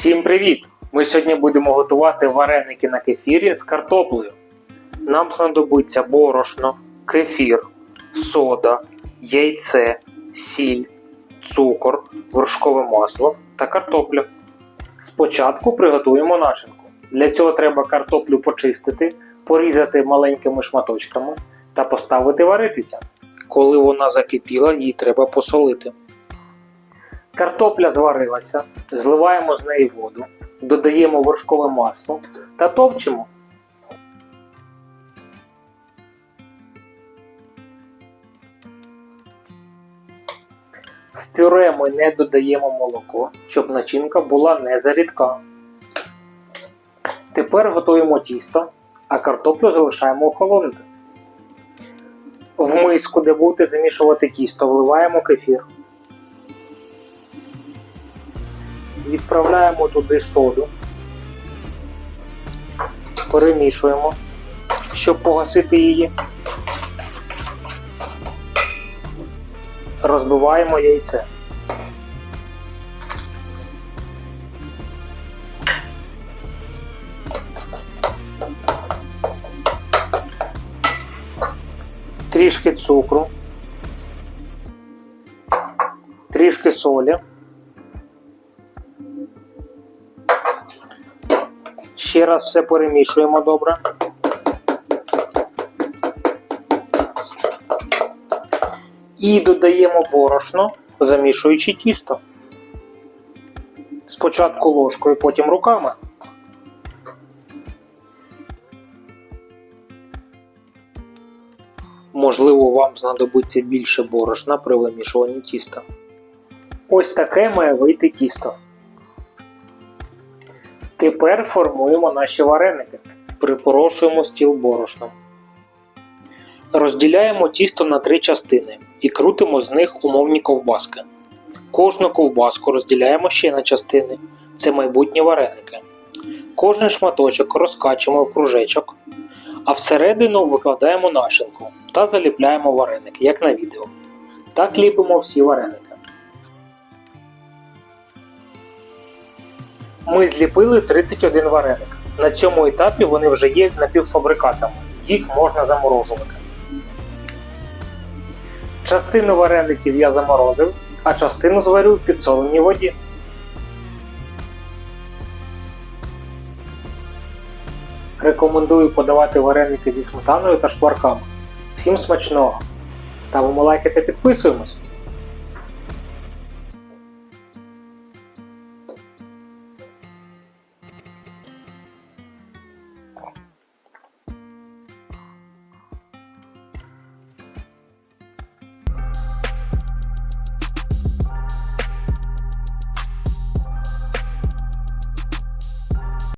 Всім привіт! Ми сьогодні будемо готувати вареники на кефірі з картоплею. Нам знадобиться борошно, кефір, сода, яйце, сіль, цукор, вершкове масло та картопля. Спочатку приготуємо начинку. Для цього треба картоплю почистити, порізати маленькими шматочками та поставити варитися. Коли вона закипіла, її треба посолити. Картопля зварилася, зливаємо з неї воду, додаємо вершкове масло та товчимо. В пюре ми не додаємо молоко, щоб начинка була не зарідка. Тепер готуємо тісто, а картоплю залишаємо охолонути. В миску, де будете замішувати тісто, вливаємо кефір. Відправляємо туди соду, перемішуємо, щоб погасити її. Розбиваємо яйце. Трішки цукру, трішки солі. Ще раз все перемішуємо добре. І додаємо борошно, замішуючи тісто. Спочатку ложкою, потім руками. Можливо, вам знадобиться більше борошна при вимішуванні тіста. Ось таке має вийти тісто. Тепер формуємо наші вареники. Припорошуємо стіл борошном. Розділяємо тісто на три частини і крутимо з них умовні ковбаски. Кожну ковбаску розділяємо ще на частини. Це майбутні вареники. Кожен шматочок розкачуємо в кружечок, а всередину викладаємо нашинку та заліпляємо вареник, як на відео. Так ліпимо всі вареники. Ми зліпили 31 вареник. На цьому етапі вони вже є напівфабрикатами, їх можна заморожувати. Частину вареників я заморозив, а частину зварю в підсоленій воді. Рекомендую подавати вареники зі сметаною та шкварками. Всім смачного! Ставимо лайки та підписуємось!